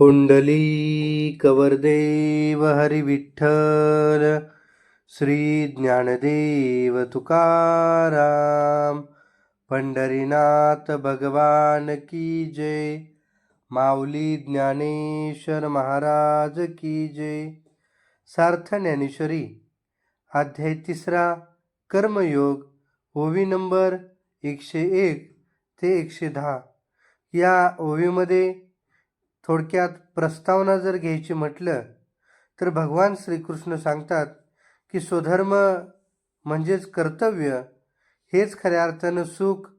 पुंडली हरिविठ्ठल श्री ज्ञानदेव तुकाराम पंढरीनाथ भगवान की जय माऊली ज्ञानेश्वर महाराज की जय. सार्थ ज्ञानेश्वरी अध्याय तिसरा कर्मयोग ओवी नंबर एकशे एक ते एकशे दहा. या ओवीमध्ये थोडक्यात प्रस्तावना जर घ्यायची म्हटलं तर भगवान श्रीकृष्ण सांगतात की स्वधर्म म्हणजेच कर्तव्य हेच खऱ्या अर्थानं सुख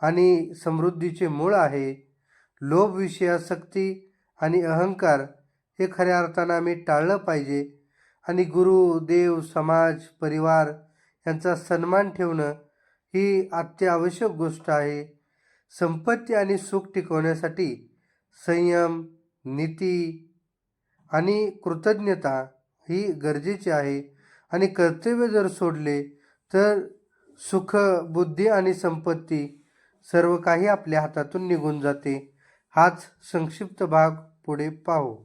आणि समृद्धीचे मूळ आहे. लोभ विषयासक्ती आणि अहंकार हे खऱ्या अर्थानं आम्ही टाळलं पाहिजे आणि गुरु देव समाज परिवार यांचा सन्मान ठेवणं ही अत्यावश्यक गोष्ट आहे. संपत्ती आणि सुख टिकवण्यासाठी संयम नीती आणि कृतज्ञता ही गरजेची आहे. आणि कर्तव्य जर सोडले तर सुख बुद्धी आणि संपत्ती सर्व काही आपल्या हातातून निघून जाते. हाच संक्षिप्त भाग पुढे पाहू.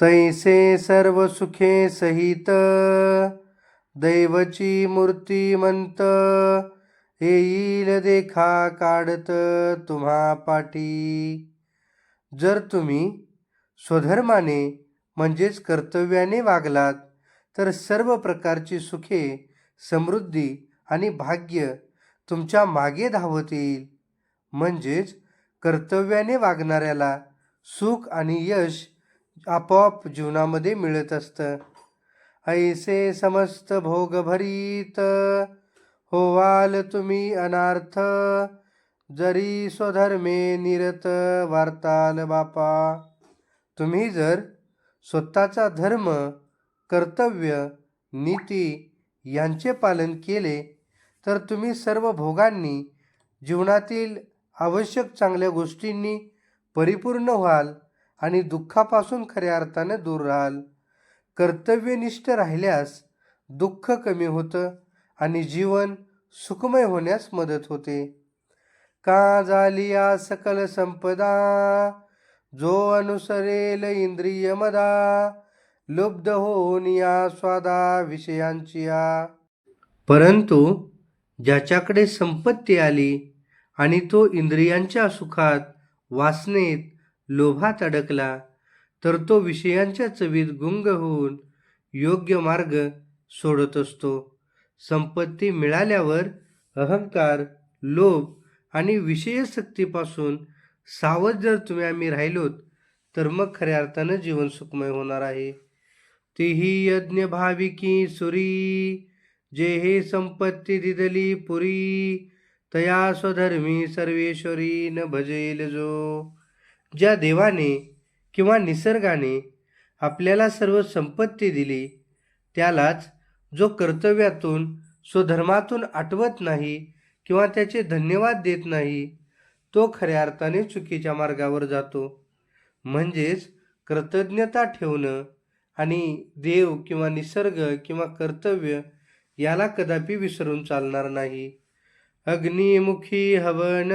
तैसे सर्व सुखे सहित दैवची मूर्तिमंत येईल देखा काढत तुम्हा पाठी. जर तुम्ही स्वधर्माने म्हणजेच कर्तव्याने वागलात तर सर्व प्रकारची सुखे समृद्धी आणि भाग्य तुमच्या मागे धावत येईल. म्हणजेच कर्तव्याने वागणाऱ्याला सुख आणि यश आपोआप जीवनामध्ये मिळत असतं. ऐसे समस्त भोग भरीत होवाल तुम्ही अनार्थ. जरी स्वधर्मे निरत वार्ताल बापा. तुम्ही जर स्वतःचा धर्म कर्तव्य नीती यांचे पालन केले तर तुम्ही सर्व भोगांनी जीवनातील आवश्यक चांगल्या गोष्टींनी परिपूर्ण व्हाल आणि दुःखापासून खऱ्या अर्थानं दूर राहाल. कर्तव्यनिष्ठ राहिल्यास दुःख कमी होतं. आणि जीवन सुखमय होण्यास मदत होते. का झाली या सकल संपदा? जो अनुसरेल इंद्रिय मदा लुब्ध होऊन या स्वादा विषयांची या परंतु ज्याच्याकडे संपत्ती आली आणि तो इंद्रियांच्या सुखात वासनेत लोभात अडकला तर तो विषयांच्या चवीत गुंग होऊन योग्य मार्ग सोडत असतो. संपत्ती मिळाल्यावर अहंकार लोभ आणि विषयशक्तीपासून सावध जर तुम्ही आम्ही राहिलोत तर मग खऱ्या अर्थानं जीवन सुखमय होणार आहे. तिही यज्ञ भाविकी सुरी जे हे संपत्ती दिदली पुरी तया स्वधर्मी सर्वेश्वरी न भजेल जो. ज्या देवाने किंवा निसर्गाने आपल्याला सर्व संपत्ती दिली त्यालाच जो कर्तव्यातून स्वधर्मातून आठवत नाही किंवा त्याचे धन्यवाद देत नाही तो खऱ्या अर्थाने चुकीच्या मार्गावर जातो. म्हणजेच कृतज्ञता ठेवणं आणि देव किंवा निसर्ग किंवा कर्तव्य याला कदापि विसरून चालणार नाही. अग्निमुखी हवन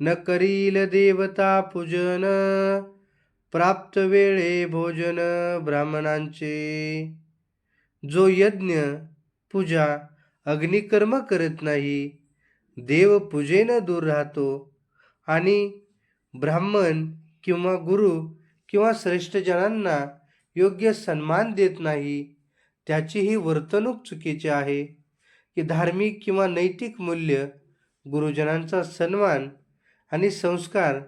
न करील देवता पूजन प्राप्त वेळे भोजन ब्राह्मणांचे. जो यज्ञ पूजा अग्निकर्म करत नाही देव पूजेनं दूर राहतो आणि ब्राह्मण किंवा गुरु किंवा श्रेष्ठजनांना योग्य सन्मान देत नाही त्याची ही वर्तणूक चुकीची आहे की धार्मिक किंवा नैतिक मूल्य गुरुजनांचा सन्मान आणि संस्कार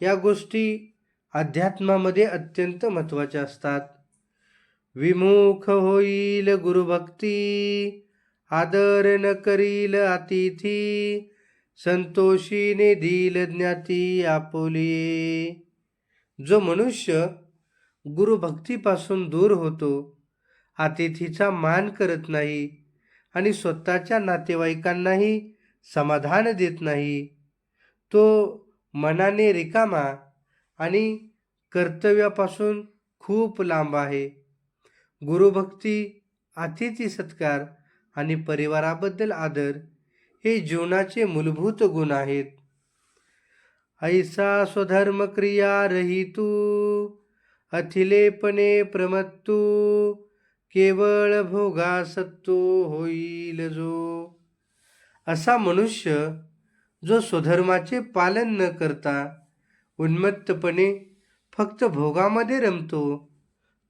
या गोष्टी अध्यात्मामध्ये अत्यंत महत्त्वाच्या असतात. विमुख होईल गुरुभक्ती आदर न करील अतिथी संतोषीने दिल ज्ञाती आपोलिये जो मनुष्य गुरुभक्तीपासून दूर होतो अतिथीचा मान करत नाही आणि स्वतःच्या नातेवाईकांनाही समाधान देत नाही तो मनाने रिकामा आणि कर्तव्यापासून खूप लांब आहे. गुरुभक्ती अतिथी सत्कार आणि परिवाराबद्दल आदर हे जीवनाचे मूलभूत गुण आहेत. ऐसा स्वधर्म क्रिया रहितू अथिलेपणे प्रमत्तू केवळ भोगासत्तो होईल जो. असा मनुष्य जो स्वधर्माचे पालन न करता उन्मत्तपणे फक्त भोगामध्ये रमतो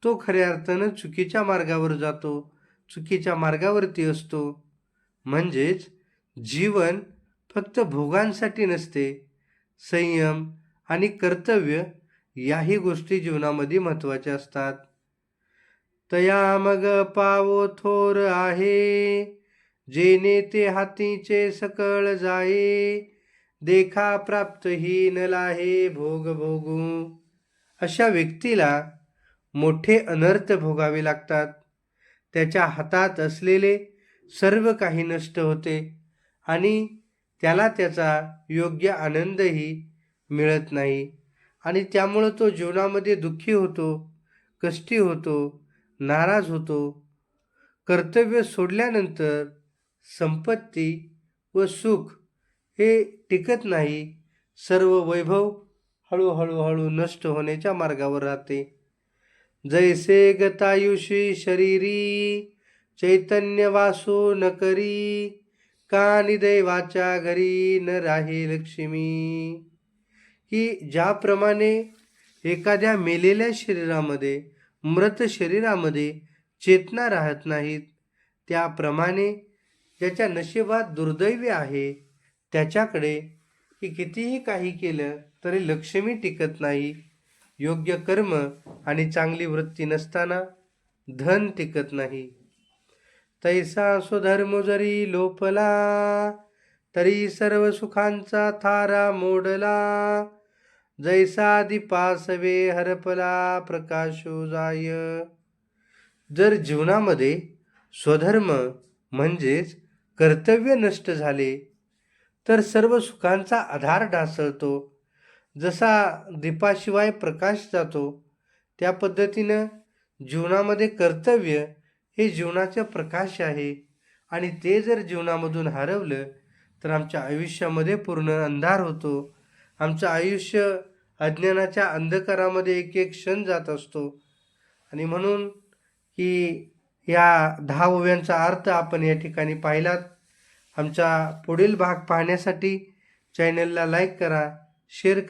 तो खऱ्या अर्थानं चुकीच्या मार्गावर जातो चुकीच्या मार्गावरती असतो. म्हणजेच जीवन फक्त भोगांसाठी नसते. संयम आणि कर्तव्य याही गोष्टी जीवनामध्ये महत्त्वाच्या असतात. तया मग पावो थोर आहे जेने ते हातीचे सकळ जाये देखा प्राप्त ही न लाहे भोग भोगू. अशा व्यक्तीला मोठे अनर्थ भोगावे लागतात. त्याच्या हातात असलेले सर्व काही नष्ट होते आणि त्याला त्याचा योग्य आनंदही मिळत नाही आणि त्यामुळं तो जीवनामध्ये दुःखी होतो कष्टी होतो नाराज होतो. कर्तव्य सोडल्यानंतर संपत्ती व सुख हे टिकत नाही. सर्व वैभव हळूहळू हळू नष्ट होण्याच्या मार्गावर राहते. जैसे गतायुषी शरीरी चैतन्य वासो न करी कानी दैवाच्या घरी न राही लक्ष्मी. की ज्याप्रमाणे एखाद्या मेलेल्या शरीरामध्ये मृत शरीरामध्ये चेतना राहत नाहीत त्याप्रमाणे ज्याच्या नशिबात दुर्दैवी आहे त्याच्याकडे की कितीही काही केलं तरी लक्ष्मी टिकत नाही. योग्य कर्म आणि चांगली वृत्ती नसताना धन टिकत नाही. तैसा स्वधर्म जरी लोपला तरी सर्व सुखांचा थारा मोडला. जैसा दीपासवे हरपला प्रकाशो जाय. जर जीवनामध्ये स्वधर्म म्हणजेच कर्तव्य नष्ट झाले तर सर्व सुखांचा आधार ढासळतो. जसा दीपाशिवाय प्रकाश जातो त्या पद्धतीनं जीवनामध्ये कर्तव्य हे जीवनाचं प्रकाश आहे. आणि ते जर जीवनामधून हरवलं तर आमच्या आयुष्यामध्ये पूर्ण अंधार होतो. आमचं आयुष्य अज्ञानाच्या अंधकारामध्ये एक एक क्षण जात असतो. आणि म्हणून की या दहा ओव्यांचा अर्थ आपण या ठिकाणी पाहिलात. आमचा पुढील भाग पाहण्यासाठी चॅनलला लाईक करा शेअर करा.